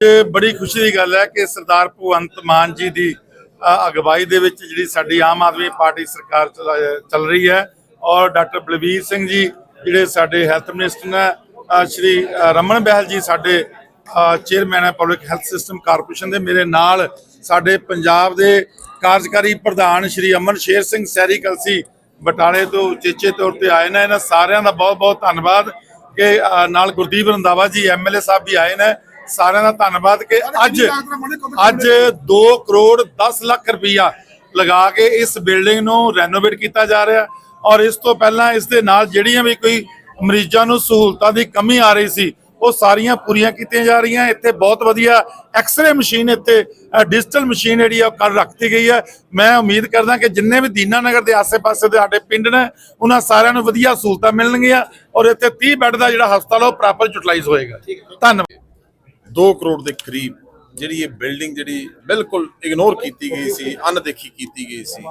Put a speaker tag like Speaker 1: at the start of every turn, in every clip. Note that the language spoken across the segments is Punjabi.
Speaker 1: ਇਹ ਬੜੀ ਖੁਸ਼ੀ ਦੀ ਗੱਲ ਹੈ ਕਿ ਸਰਦਾਰ ਭਗਵੰਤ ਮਾਨ ਜੀ ਦੀ ਅਗਵਾਈ ਦੇ ਵਿੱਚ ਜਿਹੜੀ ਸਾਡੀ ਆਮ ਆਦਮੀ ਪਾਰਟੀ ਸਰਕਾਰ ਚਲਾ- ਚੱਲ ਰਹੀ ਹੈ ਔਰ ਡਾਕਟਰ ਬਲਵੀਰ ਸਿੰਘ ਜੀ ਜਿਹੜੇ ਸਾਡੇ ਹੈਲਥ ਮਿਨਿਸਟਰ ਨੇ ਸ਼੍ਰੀ ਰਮਨ ਬਹਿਲ ਜੀ ਸਾਡੇ ਚੇਅਰਮੈਨ ਹੈ ਪਬਲਿਕ ਹੈਲਥ ਸਿਸਟਮ ਕਾਰਪੋਰੇਸ਼ਨ ਦੇ, ਮੇਰੇ ਨਾਲ ਸਾਡੇ ਪੰਜਾਬ ਦੇ ਕਾਰਜਕਾਰੀ ਪ੍ਰਧਾਨ ਸ਼੍ਰੀ ਅਮਨ ਸ਼ੇਰ ਸਿੰਘ ਸੈਰੀ ਕਲਸੀ ਬਟਾਲੇ ਤੋਂ ਉਚੇਚੇ ਤੌਰ ਤੇ ਆਏ ਨੇ, ਇਹਨਾਂ ਸਾਰਿਆਂ ਦਾ ਬਹੁਤ ਬਹੁਤ ਧੰਨਵਾਦ ਕਿ ਨਾਲ ਗੁਰਦੀਪ ਰੰਦਾਵਾ ਜੀ ਐਮਐਲਏ ਸਾਹਿਬ ਵੀ ਆਏ ਨੇ ਸਾਰਿਆਂ ਦਾ ਧੰਨਵਾਦ ਕਿ ਅੱਜ ਅੱਜ 2 ਕਰੋੜ 10 ਲੱਖ ਰੁਪਈਆ ਲਗਾ ਕੇ ਇਸ ਬਿਲਡਿੰਗ ਨੂੰ ਰੈਨੋਵੇਟ ਕੀਤਾ ਜਾ ਰਿਹਾ। ਔਰ ਇਸ ਤੋਂ ਪਹਿਲਾਂ ਇਸ ਦੇ ਨਾਲ ਜਿਹੜੀਆਂ ਵੀ ਕੋਈ ਮਰੀਜ਼ਾਂ ਨੂੰ ਸਹੂਲਤਾਂ ਦੀ ਕਮੀ ਆ ਰਹੀ ਸੀ ਉਹ ਸਾਰੀਆਂ ਪੂਰੀਆਂ ਕੀਤੀਆਂ ਜਾ ਰਹੀਆਂ। ਇੱਥੇ ਬਹੁਤ ਵਧੀਆ ਐਕਸ-ਰੇ ਮਸ਼ੀਨ ਇੱਥੇ ਡਿਜੀਟਲ ਮਸ਼ੀਨ ਜਿਹੜੀ ਆ ਉਹ ਕੱਲ ਰੱਖਤੀ ਗਈ ਹੈ ਮੈਂ ਉਮੀਦ ਕਰਦਾ ਕਿ ਜਿੰਨੇ ਵੀ ਦੀਨਾਨਗਰ ਦੇ ਆਸ-ਪਾਸੇ ਦੇ ਸਾਡੇ ਪਿੰਡ ਨੇ ਉਹਨਾਂ ਸਾਰਿਆਂ ਨੂੰ ਵਧੀਆ ਸਹੂਲਤਾਂ ਮਿਲਣਗੀਆਂ। ਔਰ ਇੱਥੇ 30 ਬੈੱਡ ਦਾ ਜਿਹੜਾ ਹਸਪਤਾਲ ਉਹ ਪ੍ਰੋਪਰ ਯੂਟਿਲਾਈਜ਼ ਹੋਏਗਾ। ਧੰਨਵਾਦ।
Speaker 2: 2 ਕਰੋੜ ਦੇ ਕਰੀਬ ਜਿਹੜੀ ਇਹ ਬਿਲਡਿੰਗ ਜਿਹੜੀ ਬਿਲਕੁਲ ਇਗਨੋਰ ਕੀਤੀ ਗਈ ਸੀ ਅਣਦੇਖੀ ਕੀਤੀ ਗਈ ਸੀ।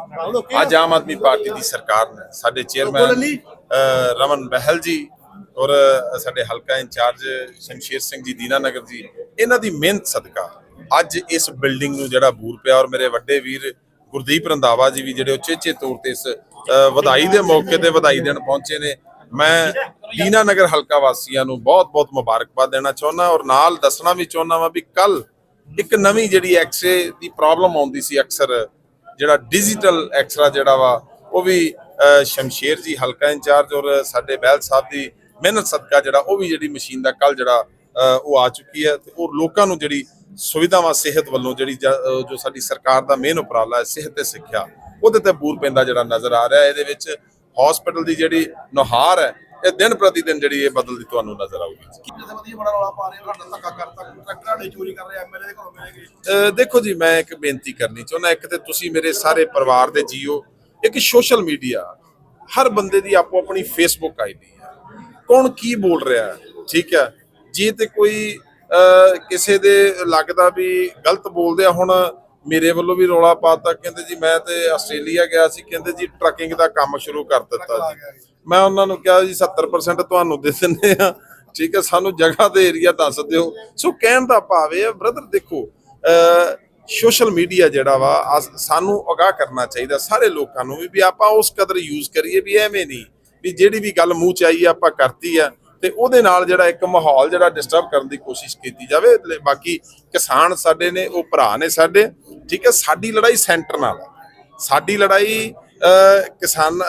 Speaker 2: ਅੱਜ ਆਮ ਆਦਮੀ ਪਾਰਟੀ ਦੀ ਸਰਕਾਰ ਨੇ ਸਾਡੇ ਚੇਅਰਮੈਨ ਰਮਨ ਬਹਿਲ ਜੀ ਔਰ ਸਾਡੇ ਹਲਕਾ ਇੰਚਾਰਜ ਸ਼ਮਸ਼ੀਰ ਸਿੰਘ ਜੀ ਦੀਨਾਨਗਰ ਜੀ ਇਹਨਾਂ ਦੀ ਮਿਹਨਤ ਸਦਕਾ ਅੱਜ ਇਸ ਬਿਲਡਿੰਗ ਨੂੰ ਜਿਹੜਾ ਬੂਰ ਪਿਆ ਔਰ ਮੇਰੇ ਵੱਡੇ ਵੀਰ ਗੁਰਦੀਪ ਰੰਦਾਵਾ ਜੀ ਵੀ ਜਿਹੜੇ ਉਚੇਚੇ ਤੌਰ ਤੇ ਇਸ ਵਧਾਈ ਦੇ ਮੌਕੇ ਤੇ ਵਧਾਈ ਦੇਣ ਪਹੁੰਚੇ ਨੇ। ਮੈਂ ਦੀਨਾਨਗਰ ਹਲਕਾ ਵਾਸੀਆਂ ਨੂੰ ਬਹੁਤ-ਬਹੁਤ ਮੁਬਾਰਕਬਾਦ ਦੇਣਾ ਚਾਹੁੰਦਾ ਔਰ ਨਾਲ ਦੱਸਣਾ ਵੀ ਚਾਹੁੰਦਾ ਵਾਂ ਵੀ ਕੱਲ ਇੱਕ ਨਵੀਂ ਜਿਹੜੀ ਐਕਸਰੇ ਦੀ ਪ੍ਰੋਬਲਮ ਆਉਂਦੀ ਸੀ ਅਕਸਰ, ਜਿਹੜਾ ਡਿਜੀਟਲ ਐਕਸਰਾ ਜਿਹੜਾ ਵਾ, ਉਹ ਵੀ ਸ਼ਮਸ਼ੇਰ ਜੀ ਹਲਕਾ ਇੰਚਾਰਜ ਔਰ ਸਾਡੇ ਬਹਿਲ ਸਾਹਿਬ ਦੀ ਮਿਹਨਤ ਸਦਕਾ ਜਿਹੜਾ ਉਹ ਵੀ ਜਿਹੜੀ ਮਸ਼ੀਨ ਦਾ ਕੱਲ ਜਿਹੜਾ ਉਹ ਆ ਚੁੱਕੀ ਹੈ ਤੇ ਉਹ ਲੋਕਾਂ ਨੂੰ ਜਿਹੜੀ ਸੁਵਿਧਾਵਾਂ ਸਿਹਤ ਵੱਲੋਂ ਜਿਹੜੀ ਜੋ ਸਾਡੀ ਸਰਕਾਰ ਦਾ ਮੇਨ ਉਪਰਾਲਾ ਹੈ ਸਿਹਤ ਤੇ ਸਿੱਖਿਆ, ਉਹਦੇ ਤੇ ਬੂਰ ਪੈਂਦਾ ਜਿਹੜਾ ਨਜ਼ਰ ਆ ਰਿਹਾ ਇਹਦੇ ਵਿੱਚ ਹਸਪੀਟਲ ਦੀ ਜਿਹੜੀ ਨੁਹਾਰ ਹੈ ਇਹ ਦਿਨ ਪ੍ਰਤੀ ਦਿਨ ਜਿਹੜੀ ਇਹ ਬਦਲਦੀ ਤੁਹਾਨੂੰ ਨਜ਼ਰ ਆਊਗੀ? ਦੇਖੋ ਜੀ ਮੈਂ ਇੱਕ ਬੇਨਤੀ ਕਰਨੀ ਚਾਹੁੰਦਾ ਇੱਕ ਤੇ ਤੁਸੀਂ ਮੇਰੇ ਸਾਰੇ ਪਰਿਵਾਰ ਦੇ ਜੀਓ ਇੱਕ ਸੋਸ਼ਲ ਮੀਡੀਆ ਹਰ ਬੰਦੇ ਦੀ ਆਪੋ ਆਪਣੀ ਫੇਸਬੁੱਕ ਆਈਡੀ ਹੈ। ਕੌਣ ਕੀ ਬੋਲ ਰਿਹਾ ਠੀਕ ਹੈ? ਜੇ ਤੇ ਕੋਈ ਅਹ, ਕਿਸੇ ਦੇ ਲੱਗਦਾ ਵੀ ਗਲਤ ਬੋਲਦੇ ਆ ਹੁਣ ਮੇਰੇ ਵੱਲੋਂ ਵੀ ਰੌਲਾ ਪਾਤਾ, ਕਹਿੰਦੇ ਜੀ ਮੈਂ ਤੇ ਆਸਟ੍ਰੇਲੀਆ ਗਿਆ ਸੀ, ਕਹਿੰਦੇ ਜੀ ਟਰੱਕਿੰਗ ਦਾ ਕੰਮ ਸ਼ੁਰੂ ਕਰ ਦਿੱਤਾ ਜੀ। ਮੈਂ ਉਹਨਾਂ ਨੂੰ ਕਿਹਾ ਜੀ 70% ਤੁਹਾਨੂੰ ਦੇ ਦਿੰਦੇ ਆ ਠੀਕ ਹੈ, ਸਾਨੂੰ ਜਗ੍ਹਾ ਤੇ ਏਰੀਆ ਦੱਸ ਦਿਓ। ਸੋ ਕਹਿਣ ਦਾ ਭਾਵ ਇਹ ਹੈ ਬ੍ਰਦਰ ਦੇਖੋ ਸੋਸ਼ਲ ਮੀਡੀਆ ਜਿਹੜਾ ਵਾ ਸਾਨੂੰ ਅਗਾਹ ਕਰਨਾ ਚਾਹੀਦਾ, ਸਾਰੇ ਲੋਕਾਂ ਨੂੰ ਵੀ ਆਪਾਂ ਉਸ ਕਦਰ ਯੂਜ਼ ਕਰੀਏ ਵੀ ਐਵੇਂ ਨਹੀਂ, ਵੀ ਜਿਹੜੀ ਵੀ ਗੱਲ ਮੂੰਹ ਚ ਆਈ ਆਪਾਂ ਕਰਤੀ ਆ। ਤੇ ਉਹਦੇ ਨਾਲ ਜਿਹੜਾ ਇੱਕ ਮਾਹੌਲ ਜਿਹੜਾ ਡਿਸਟਰਬ ਕਰਨ ਦੀ ਕੋਸ਼ਿਸ਼ ਕੀਤੀ ਜਾਵੇ, ਤੇ ਬਾਕੀ ਕਿਸਾਨ ਸਾਡੇ ਨੇ, ਉਹ ਭਰਾ ਨੇ ਸਾਡੇ, ਠੀਕ ਹੈ, ਸਾਡੀ ਲੜਾਈ ਸੈਂਟਰ ਨਾਲ ਆ ਸਾਡੀ ਲੜਾਈ ਕਿਸਾਨ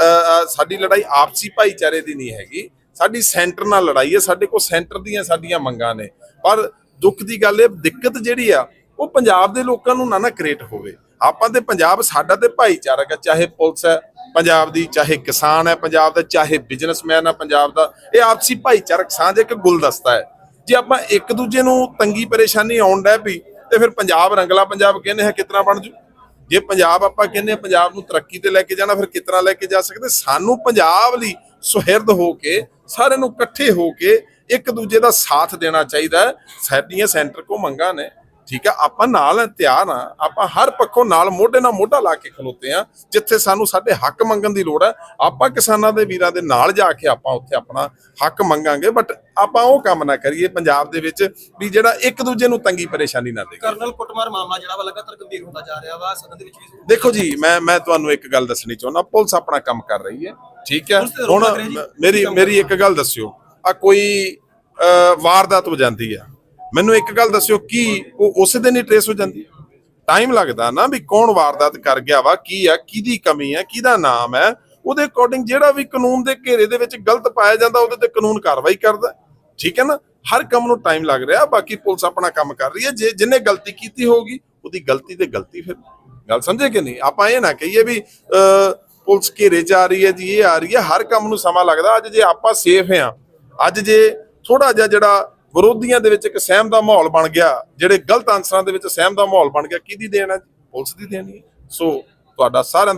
Speaker 2: ਸਾਡੀ ਲੜਾਈ ਆਪਸੀ ਭਾਈਚਾਰੇ ਦੀ ਨਹੀਂ ਹੈਗੀ। ਸਾਡੀ ਸੈਂਟਰ ਨਾਲ ਲੜਾਈ ਹੈ, ਸਾਡੇ ਕੋਲ ਸੈਂਟਰ ਦੀਆਂ ਸਾਡੀਆਂ ਮੰਗਾਂ ਨੇ। ਪਰ ਦੁੱਖ ਦੀ ਗੱਲ ਇਹ, ਦਿੱਕਤ ਜਿਹੜੀ ਆ, ਉਹ ਪੰਜਾਬ ਦੇ ਲੋਕਾਂ ਨੂੰ ਨਾ ਨਾ ਕ੍ਰੀਏਟ ਹੋਵੇ। ਆਪਾਂ ਤੇ ਪੰਜਾਬ, ਸਾਡਾ ਤੇ ਭਾਈਚਾਰਕ ਹੈ, ਚਾਹੇ ਪੁਲਿਸ ਹੈ ਪੰਜਾਬ ਦੀ, ਚਾਹੇ ਕਿਸਾਨ ਹੈ ਪੰਜਾਬ ਦਾ, ਚਾਹੇ ਬਿਜ਼ਨਸਮੈਨ ਹੈ ਪੰਜਾਬ ਦਾ, ਇਹ ਆਪਸੀ ਭਾਈਚਾਰਕ ਸਾਂਝ ਇੱਕ ਗੁਲਦਸਤਾ ਹੈ। ਜੇ ਆਪਾਂ ਇੱਕ ਦੂਜੇ ਨੂੰ ਤੰਗੀ ਪਰੇਸ਼ਾਨੀ ਆਉਣ ਡੈ ਪਈ, ਤੇ ਫਿਰ ਪੰਜਾਬ ਰੰਗਲਾ ਪੰਜਾਬ ਕਹਿੰਦੇ ਹੈ ਕਿਤਨਾ ਬਣ ਜੂ? ਜੇ ਪੰਜਾਬ ਆਪਾਂ ਕਹਿੰਦੇ ਆ ਪੰਜਾਬ ਨੂੰ ਤਰੱਕੀ ਤੇ ਲੈ ਕੇ ਜਾਣਾ, ਫਿਰ ਕਿਤਨਾ ਲੈ ਕੇ ਜਾ ਸਕਦੇ? ਸਾਨੂੰ ਪੰਜਾਬ ਲਈ ਸੁਹਿਰਦ ਹੋ ਕੇ, ਸਾਰਿਆਂ ਨੂੰ ਇਕੱਠੇ ਹੋ ਕੇ ਇੱਕ ਦੂਜੇ ਦਾ ਸਾਥ ਦੇਣਾ ਚਾਹੀਦਾ ਸਾਡੀਆਂ ਸੈਂਟਰ ਕੋ ਮੰਗਾਂ ਨੇ। ਠੀਕ ਆ ਆਪਾਂ ਨਾਲ ਤਿਆਰ ਆ ਆਪਾਂ ਹਰ ਪੱਖੋਂ ਨਾਲ ਮੋਢੇ ਨਾਲ ਮੋਢਾ ਲਾ ਕੇ ਖਲੋਤੇ ਆ ਜਿੱਥੇ ਸਾਨੂੰ ਸਾਡੇ ਹੱਕ ਮੰਗਣ ਦੀ ਲੋੜ ਹੈ ਆਪਾਂ ਕਿਸਾਨਾਂ ਦੇ ਵੀਰਾਂ ਦੇ ਨਾਲ ਜਾ ਕੇ ਆਪਾਂ ਉੱਥੇ ਆਪਣਾ ਹੱਕ ਮੰਗਾਂਗੇ ਬਟ ਆਪਾਂ ਉਹ ਕੰਮ ਨਾ ਕਰੀਏ ਪੰਜਾਬ ਦੇ ਵਿੱਚ ਵੀ ਜਿਹੜਾ ਇੱਕ ਦੂਜੇ ਨੂੰ ਤੰਗੀ ਪਰੇਸ਼ਾਨੀ ਨਾ ਦੇ
Speaker 3: ਕਰਨਲ ਕੁੱਟਮਾਰ ਮਾਮਲਾ ਜਿਹੜਾ ਵਾ ਲਗਾਤਾਰ ਗੰਭੀਰ ਹੁੰਦਾ ਜਾ ਰਿਹਾ ਵਾ ਸਦਨ ਦੇ ਵਿੱਚ ਵੀ
Speaker 2: ਦੇਖੋ ਜੀ ਮੈਂ ਮੈਂ ਤੁਹਾਨੂੰ ਇੱਕ ਗੱਲ ਦੱਸਣੀ ਚਾਹੁੰਦਾ ਪੁਲਿਸ ਆਪਣਾ ਕੰਮ ਕਰ ਰਹੀ ਹੈ ਠੀਕ ਹੈ? ਹੁਣ। ਮੇਰੀ ਮੇਰੀ ਇੱਕ ਗੱਲ ਦੱਸਿਓ ਆ ਕੋਈ ਵਾਰਦਾਤ ਹੋ ਜਾਂਦੀ ਆ? ਮੈਨੂੰ ਇੱਕ ਗੱਲ ਦੱਸਿਓ ਕੀ ਉਹ ਉਸੇ ਦਿਨ ਹੀ ਟਰੇਸ ਹੋ ਜਾਂਦੀ? ਟਾਈਮ ਲੱਗਦਾ ਨਾ ਵੀ ਕੌਣ ਵਾਰਦਾਤ ਕਰ ਗਿਆ ਵਾ ਕੀ ਆ ਕਿਹਦੀ ਕਮੀ ਹੈ ਕਿਹਦਾ ਨਾਮ ਹੈ ਉਹਦੇ ਅਕੋਰਡਿੰਗ ਜਿਹੜਾ ਵੀ ਕਾਨੂੰਨ ਦੇ ਘੇਰੇ ਦੇ ਵਿੱਚ ਗਲਤ ਪਾਇਆ ਜਾਂਦਾ ਉਹਦੇ ਤੇ ਕਾਨੂੰਨ ਕਾਰਵਾਈ ਕਰਦਾ। ਠੀਕ ਹੈ ਨਾ? ਹਰ ਕੰਮ ਨੂੰ ਟਾਈਮ ਲੱਗ ਰਿਹਾ ਬਾਕੀ ਪੁਲਿਸ ਆਪਣਾ ਕੰਮ ਕਰ ਰਹੀ ਹੈ। ਜੇ ਜਿਹਨੇ ਗਲਤੀ ਕੀਤੀ ਹੋਊਗੀ ਉਹਦੀ ਗਲਤੀ ਤੇ ਗਲਤੀ ਫਿਰ। ਗੱਲ ਸਮਝੇ ਕਿ ਨਹੀਂ? ਆਪਾਂ ਇਹ ਨਾ ਕਹੀਏ ਵੀ ਅਹ, ਪੁਲਿਸ ਘੇਰੇ ਚ ਆ ਰਹੀ ਹੈ ਜੀ ਇਹ ਆ ਰਹੀ ਹੈ। ਹਰ ਕੰਮ ਨੂੰ ਸਮਾਂ ਲੱਗਦਾ। ਅੱਜ ਜੇ ਆਪਾਂ ਸੇਫ ਹਾਂ ਅੱਜ ਜੇ ਥੋੜਾ ਜਿਹਾ ਜਿਹੜਾ ਵਿਰੋਧੀਆਂ ਦੇ ਵਿੱਚ ਇੱਕ ਸਹਿਮ ਦਾ ਮਾਹੌਲ ਬਣ ਗਿਆ, ਜਿਹੜੇ ਗਲਤ ਅਨਸਰਾਂ ਦੇ ਵਿੱਚ ਸਹਿਮ ਦਾ ਮਾਹੌਲ ਬਣ ਗਿਆ, ਕਿਹਦੀ ਦੇਣ ਹੈ ਪੁਲਿਸ ਦੀ ਦੇਣੀ ਹੈ। ਸੋ ਤੁਹਾਡਾ ਸਾਰਿਆਂ